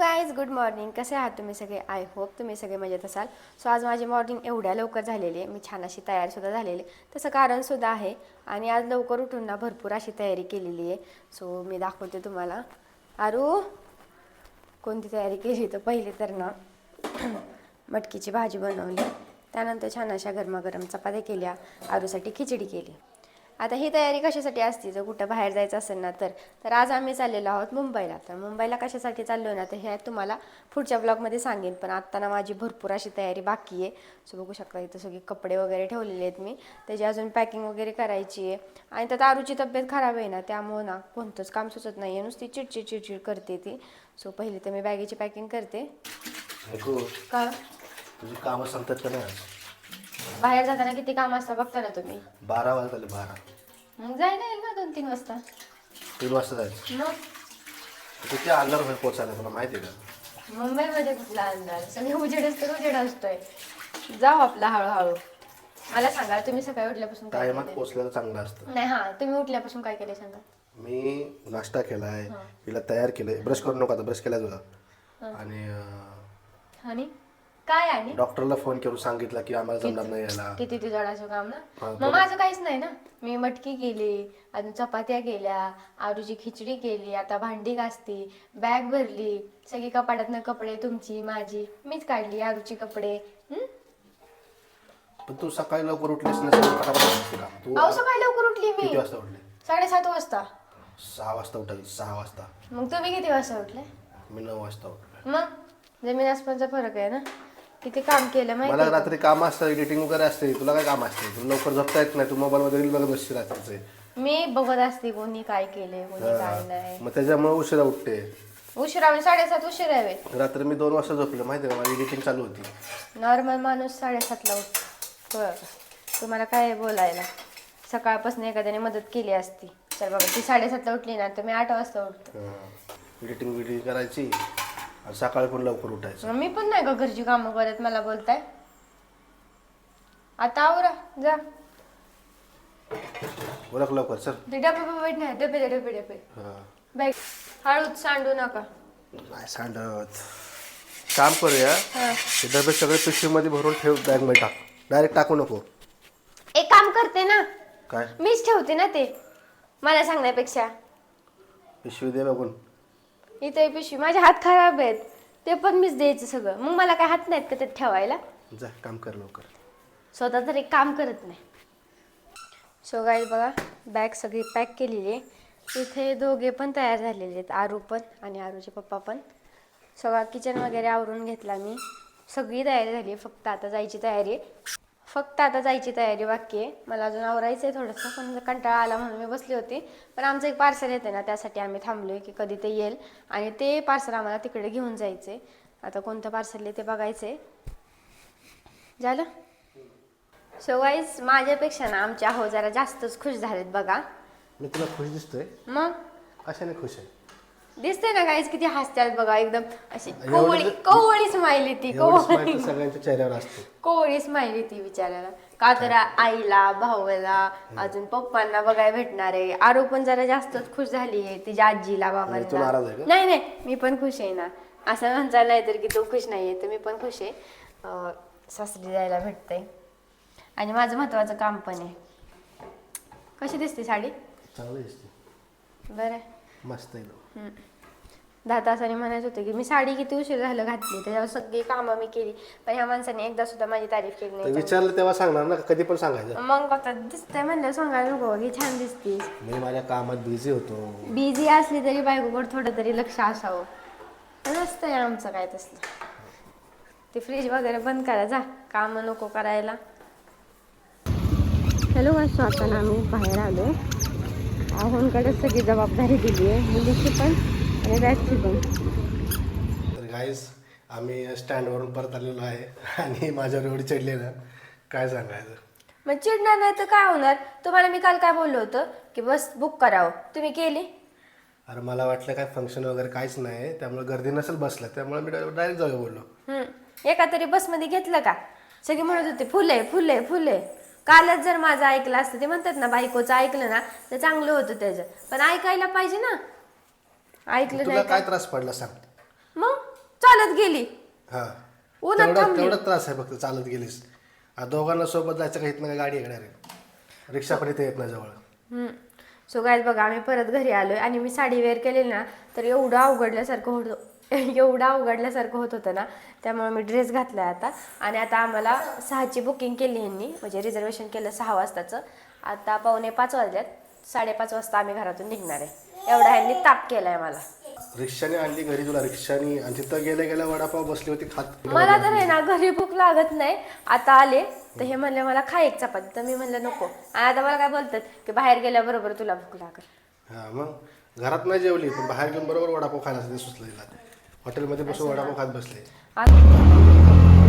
Guys good morning कसे आहात तुम्ही सगळे? आय होप तुम्ही सगळे मजेत असाल. सो आज माझी मॉर्निंग एवढ्या लवकर झालेली आहे. मी छान अशी तयारसुद्धा झालेली आहे. तसं कारणसुद्धा आहे. आणि आज लवकर उठून ना भरपूर अशी तयारी केलेली आहे. सो मी दाखवते तुम्हाला. अरू कोणती तयारी केली तर पहिले तर ना मटकीची भाजी बनवली. त्यानंतर छान अशा गरमागरम चपात्या केल्या. आरूसाठी खिचडी केली. आता ही तयारी कशासाठी असते? जर कुठं बाहेर जायचं असेल ना तर. तर आज आम्ही चाललेलो आहोत मुंबईला. तर मुंबईला कशासाठी चाललो ना तर हे तुम्हाला पुढच्या ब्लॉगमध्ये सांगेन. पण आत्ता ना माझी भरपूर अशी तयारी बाकी आहे. सो बघू शकता इथं सगळे कपडे वगैरे ठेवलेले आहेत मी. त्याची अजून पॅकिंग वगैरे करायची आहे. आणि त्यात आरूची तब्येत खराब आहे ना त्यामुळं ना कोणतंच काम सुचत नाही आहे नुसती चिडचिड चिडचिड करते ती. सो पहिली तर मी बॅगेची पॅकिंग करते. का? तुझी कामं संपतात का नाही? बाहेर जाताना किती काम असतं बघता ना तुम्ही? बारा वाजता बारा. मग जायला येईल ना दोन तीन वाजता. तीन वाजता जायचं. मग? किती अंधार होईल पोचायला तुला माहिती आहे का? मुंबईमध्ये कुठला अंदाज सगळे उजेडच तर उजेड असतोय. जाऊ आपला हळूहळू. मला सांगा तुम्ही सकाळी उठल्यापासून काय टायमात केलंय? पोचलेलं चांगलं असतं. नाही हा तुम्ही उठल्यापासून काय केले सांगा? मी नाश्ता केलाय तिला तयार केलंय. ब्रश करू नका ब्रश केलाय तुला. आणि अं, आणि? काय आणि? डॉक्टरला फोन करून सांगितलं की आम्हाला जमणार नाही यायला किती ते जडाचं काम ना मग माझं काहीच नाही ना. मी मटकी केली अजून चपात्या केल्या आरूची खिचडी केली आता भांडी घासती बॅग भरली सगळी कपाटातनं कपडे तुमची माझी मीच काढली आरूची कपडे. हं? पण तू सकाळी लवकर उठलीस नाही सगळं फटाफट तू अहो सकाळी लवकर उठली मी. किती वाजता उठली? साडेसात वाजता. सहा वाजता उठायची सहा वाजता. मग तुम्ही किती वाजता उठले? मी नऊ वाजता उठलो. मग? जमीन आसमानचा फरक आहे ना? किती काम केलं माहिती मला का? रात्री काम असतं एडिटिंग वगैरे असते. तुला काय काम असते? तुला लवकर झोपता येत नाही. तू मोबाईलमध्ये रील बघत बसते रात्रीचे. मी बघत असते कोणी काय केले कोणी काय नाही. मग त्याच्यामुळे उशिरा उठते. उशिरा म्हणजे साडेसात उशिरा रात्री मी दोन वाजता झोपले. माहिती का? माझी एडिटिंग चालू होती. नॉर्मल माणूस साडेसातला उठतो. बरं. तुम्हाला काय आहे बोलायला? सकाळपासून एखाद्याने मदत केली असती. तर बघा ती साडेसातला उठली ना तर मी आठ वाजता उठतो. एडिटिंग विडिटिंग करायची. आणि सकाळी पण लवकर उठायचं. मी पण नाही का घरची कामं करत मला बोलताय? आता आवरा जा. ओळख लवकर सर ते डबे बिबे नाही डबे दे, डबे डबे. हां. बाईक हळूच सांडू नका. नाही सांडत. काम करूया. हा. ते डबे सगळे पिशवीमध्ये भरून ठेव बॅगमध्ये टाक. डायरेक्ट टाकू नको. एक काम करते ना. काय? मीच ठेवते ना ते मला सांगण्यापेक्षा. पिशवी दे बघून. इथे पिशवी. माझे हात खराब आहेत. ते पण मीच द्यायचं सगळं. मग मला काय हात नाहीत का ते ठेवायला? जा काम कर लवकर. स्वतः तर एक काम करत नाही. सो गाई बघा बॅग सगळी पॅक केलेली आहे. इथे दोघे पण तयार झालेले आहेत. आरू पण आणि आरूचे पप्पा पण. सगळा किचन वगैरे आवरून घेतला मी. सगळी तयारी झाली फक्त आता जायची तयारी आहे. फक्त आता जायची तयारी बाकी आहे. मला अजून आवरायचं आहे थोडंसं पण कंटाळा आला म्हणून मी बसली होती. पण आमचं एक पार्सल येते ना त्यासाठी आम्ही थांबलो आहे की कधी ते येईल. आणि ते पार्सल आम्हाला तिकडे घेऊन जायचं आता कोणतं पार्सल आहे ते बघायचं आहे झालं? सो वाईज माझ्यापेक्षा ना आमचे आहो जरा जास्तच खुश झालेत बघा. मी तुला खुश दिसतोय. मग? कशाने खुश आहे? दिसते ना गाईज किती हसतात बघा एकदम अशी कोवळी कोवळी येते एवढी कोवळी सगळ्यांच्या चेहऱ्यावर असते. कोवळी येते विचारायला का तर आईला भावाला अजून पप्पांना बघायला भेटणार आहे. आरू पण जरा जास्तच खुश झाली आहे तिच्या आजीला तू बाबांना? नाही नाही मी पण खुश आहे ना. असं म्हणता नाही तर की तू खुश नाहीये तर मी पण खुश आहे. सासरी जायला भेटतंय. आणि माझं महत्वाचं काम पण आहे. कशी दिसते साडी? चांगली दिसते. बरं. मस्त आहे ना. दहा तासाने म्हणायचं होतं की मी साडी किती उशीर झालं घातली त्याच्यावर सगळी कामं मी केली पण ह्या माणसाने एकदा सुद्धा माझी तारीफ केली तर नाही विचारलं तेव्हा सांगणार ना कधी पण सांगायचं. मग आता दिसतंय म्हणलं सांगायला नको की छान दिसतीस मी माझ्या कामात बिझी होतो. बिझी असली तरी बायकोकडे थोडं तरी लक्ष असावं. पण नसतंय आमचं काय तसलं. ते फ्रीज वगैरे बंद करा जा काम नको करायला. हॅलो वाचतो आता आम्ही बाहेर आलो आहोंकडे सगळी जबाबदारी दिली आहे मुलीची पण आणि बॅगची पण. तर गाईस आम्ही स्टँडवरून परत आलेलो आहे आणि माझ्यावर एवढी चढली ना काय सांगायचं? मग चिडणार नाही तर काय होणार? तुम्हाला मी काल काय बोललो होतं? की बस बुक करावं. तुम्ही केली? अरे मला वाटलं काय फंक्शन वगैरे काहीच नाही त्यामुळे गर्दी नसेल बसलं त्यामुळे मी डायरेक्ट जाऊया बोललो. हम्म. एका तरी बसमध्ये घेतलं का? सगळी म्हणत होते फुले फुले फुले. कालच जर माझं ऐकलं असतं ते म्हणतात ना बायकोचं ऐकलं ना तर चांगलं होतं त्याचं. पण ऐकायला पाहिजे ना. ऐकलं तुला नाही काय त्रास पडला सांग. मग चालत गेली. हा. उन्हात तेवढा थांबली. तेवढा त्रास आहे फक्त चालत गेलीस. आ, दोघांना सोबत जायचं काही नाही गाडी येणार आहे? रिक्षा पण इथे येत नाही जवळ. सो गायज बघा आम्ही परत घरी आलोय आणि मी साडी वेअर केलेली ना तर एवढं अवघडल्यासारखं होतं एवढं अवघडल्यासारखं होत होतं ना त्यामुळे मी ड्रेस घातलाय आता. आणि आता आम्हाला सहाची बुकिंग केली ह्यांनी म्हणजे रिझर्वेशन केलं सहा वाजताचं. आता पावणे पाच वाजल्यात साडेपाच वाजता आम्ही घरातून निघणार आहे. एवढा ह्यांनी ताप केलाय मला. रिक्षाने आणली घरी तुला रिक्षाने. आणि तिथं गेल्या गेल्या वडापाव बसली होती खात मला तर आहे ना घरी भूक लागत नाही. आता आले तर हे म्हणले मला खा एक चपाती. तर मी म्हणलं नको. आणि आता मला काय बोलतात की बाहेर गेल्याबरोबर तुला भूक लागत हा मग घरात नाही जेवली पण बाहेर घेऊन बरोबर वडापाव खायला ते सुचलं तिला. हॉटेलमध्ये बसून वडापाव खात बसले. आता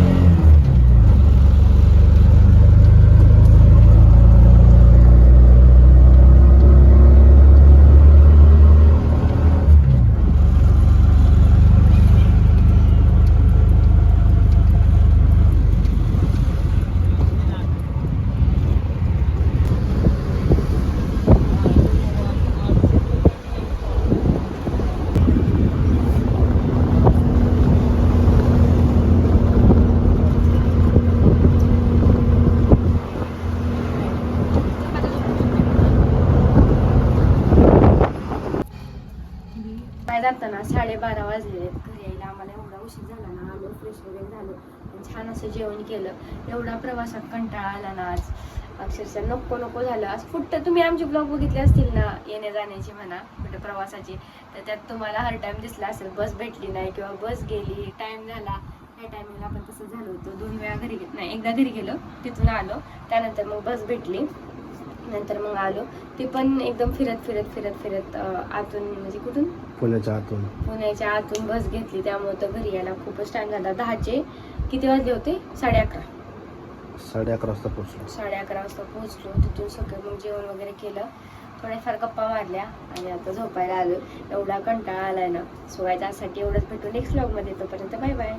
काय जाताना साडेबारा वाजले घरी यायला आम्हाला एवढा उशीर झाला ना आलो फ्रेश वगैरे झालो. छान असं जेवण केलं. एवढा प्रवासात कंटाळा आला ना आज. अक्षरशः नको नको झालं. आज फुट्ट तुम्ही आमचे ब्लॉग बघितले असतील ना येण्या जाण्याची म्हणा कुठं प्रवासाची तर त्यात तुम्हाला हर टाइम दिसला असेल बस भेटली नाही किंवा बस गेली टाइम झाला. त्या टायमिंगला आपण तसं झालं होतं. दोन वेळा घरी नाही एकदा घरी गेलो तिथून आलो. त्यानंतर मग बस भेटली. नंतर मग आलो. ते पण एकदम फिरत फिरत फिरत फिरत अं, आतून म्हणजे कुठून? पुण्याच्या आतून. पुण्याच्या आतून बस घेतली. त्यामुळे तर घरी यायला खूपच टाइम झाला दहाचे किती वाजले होते? साडे अकरा साडे अकरा वाजता पोहोचलो. साडे अकरा वाजता पोहोचलो. तिथून सगळं मग जेवण वगैरे केलं. थोड्याफार गप्पा मारल्या आणि आता झोपायला आलो. एवढा कंटाळा आलाय ना. सो त्यासाठी एवढंच भेटू नेक्स्ट ब्लॉगमध्ये तोपर्यंत बाय बाय